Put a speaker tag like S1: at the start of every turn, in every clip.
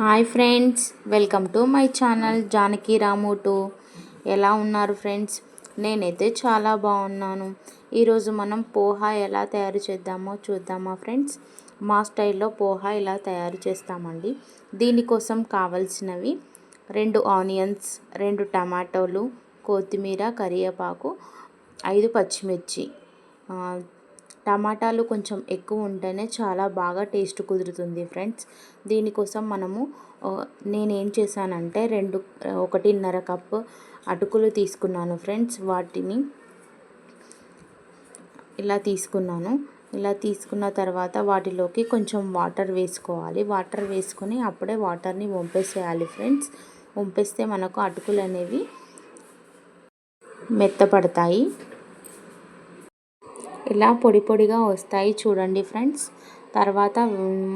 S1: Hi friends welcome to my channel Janaki Ramu two. ఎలా ఉన్నారు friends? నేనైతే చాలా బాగున్నాను. ఈరోజు మనం పోహా ఎలా తయారు చేద్దామో చూద్దామా ఫ్రెండ్స్? మా స్టైల్లో పోహా ఇలా తయారు చేస్తామండి? దీనికోసం కావలసినవి రెండు ఆనియన్స్ రెండు టమాటోలు కొత్తిమీర కరివేపాకు ఐదు పచ్చిమిర్చి టమాటాలు కొంచెం ఎక్కువ ఉంటేనే చాలా బాగా టేస్ట్ కుదురుతుంది ఫ్రెండ్స్. దీనికోసం మనము నేనేం చేశానంటే రెండు ఒకటిన్నర కప్పు అటుకులు తీసుకున్నాను ఫ్రెండ్స్. వాటిని ఇలా తీసుకున్నాను. ఇలా తీసుకున్న తర్వాత వాటిలోకి కొంచెం వాటర్ వేసుకోవాలి. వాటర్ వేసుకొని అప్పుడే వాటర్ని వంపేసేయాలి ఫ్రెండ్స్. వంపేస్తే మనకు అటుకులు అనేవి మెత్తపడతాయి. ఇలా పొడి పొడిగా వస్తాయి చూడండి ఫ్రెండ్స్. తర్వాత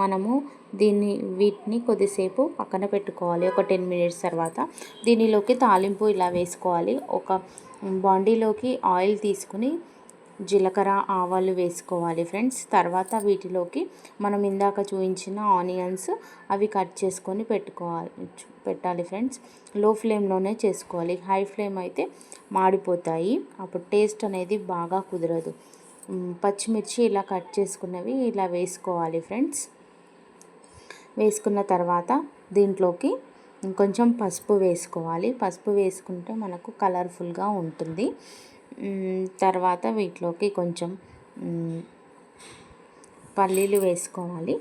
S1: మనము దీన్ని వీటిని కొద్దిసేపు పక్కన పెట్టుకోవాలి. ఒక టెన్ మినిట్స్ తర్వాత దీనిలోకి తాలింపు ఇలా వేసుకోవాలి. ఒక బాండీలోకి ఆయిల్ తీసుకుని జీలకర్ర ఆవాలు వేసుకోవాలి ఫ్రెండ్స్. తర్వాత వీటిలోకి మనం ఇందాక చూపించిన ఆనియన్స్ అవి కట్ చేసుకొని పెట్టుకోవాలి పెట్టాలి ఫ్రెండ్స్. లో ఫ్లేమ్లోనే చేసుకోవాలి. హై ఫ్లేమ్ అయితే మాడిపోతాయి. అప్పుడు టేస్ట్ అనేది బాగా కుదరదు. పచ్చిమిర్చి ఇలా కట్ చేసుకున్నవి ఇలా వేసుకోవాలి ఫ్రెండ్స్. వేసుకున్న తర్వాత దీంట్లోకి కొంచెం పసుపు వేసుకోవాలి. పసుపు వేసుకుంటే మనకు కలర్ఫుల్గా ఉంటుంది. తర్వాత వీటిలోకి కొంచెం పల్లీలు వేసుకోవాలి.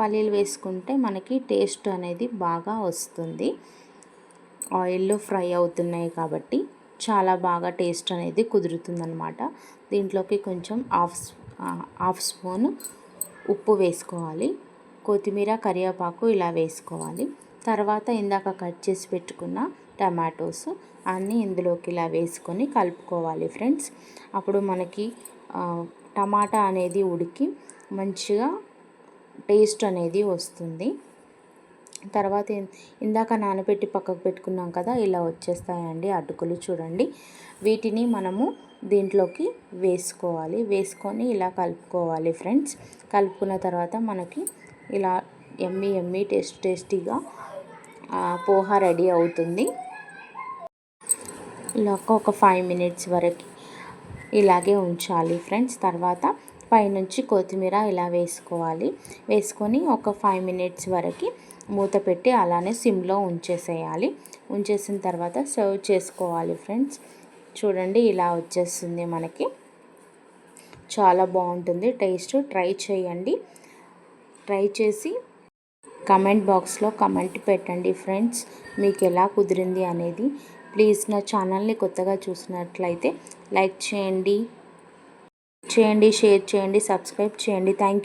S1: పల్లీలు వేసుకుంటే మనకి టేస్ట్ అనేది బాగా వస్తుంది. ఆయిల్లో ఫ్రై అవుతున్నాయి కాబట్టి. చాలా బాగా టేస్ట్ అనేది కుదురుతుందనమాట దీంట్లోకి కొంచెం హాఫ్ హాఫ్ స్పూన్ ఉప్పు వేసుకోవాలి. కొత్తిమీర కరివేపాకు ఇలా వేసుకోవాలి. తర్వాత ఇందాక కట్ చేసి పెట్టుకున్న టమాటోస్ అన్నీ ఇందులోకి ఇలా వేసుకొని కలుపుకోవాలి ఫ్రెండ్స్. అప్పుడు మనకి టమాటా అనేది ఉడికి మంచిగా టేస్ట్ అనేది వస్తుంది. తర్వాత ఇందాక నానబెట్టి పక్కకు పెట్టుకున్నాం కదా ఇలా వచ్చేస్తాయండి అటుకులు చూడండి. వీటిని మనము దీంట్లోకి వేసుకోవాలి. వేసుకొని ఇలా కలుపుకోవాలి ఫ్రెండ్స్. కలుపుకున్న తర్వాత మనకి ఇలా ఎమ్మి ఎమ్మి టేస్ట్ టేస్టీగా పోహా రెడీ అవుతుంది. ఇలా ఒక ఫైవ్ మినిట్స్ వరకు ఇలాగే ఉంచాలి ఫ్రెండ్స్. తర్వాత పైనుంచి కొత్తిమీర ఇలా వేసుకోవాలి. వేసుకొని ఒక ఫైవ్ మినిట్స్ వరకు మూత పెట్టి అలానే సిమ్లో ఉంచేసేయాలి. ఉంచేసిన తర్వాత సర్వ్ చేసుకోవాలి ఫ్రెండ్స్ చూడండి ఇలా వచ్చేస్తుంది మనకి. చాలా బాగుంటుంది. టేస్ట్ ట్రై చేయండి. ట్రై చేసి కమెంట్ బాక్స్లో కమెంట్ పెట్టండి ఫ్రెండ్స్ మీకు ఎలా కుదిరింది అనేది. ప్లీజ్ నా ఛానల్ని కొత్తగా చూసినట్లయితే లైక్ చేయండి. చేయండి షేర్ చేయండి సబ్స్క్రైబ్ చేయండి. థ్యాంక్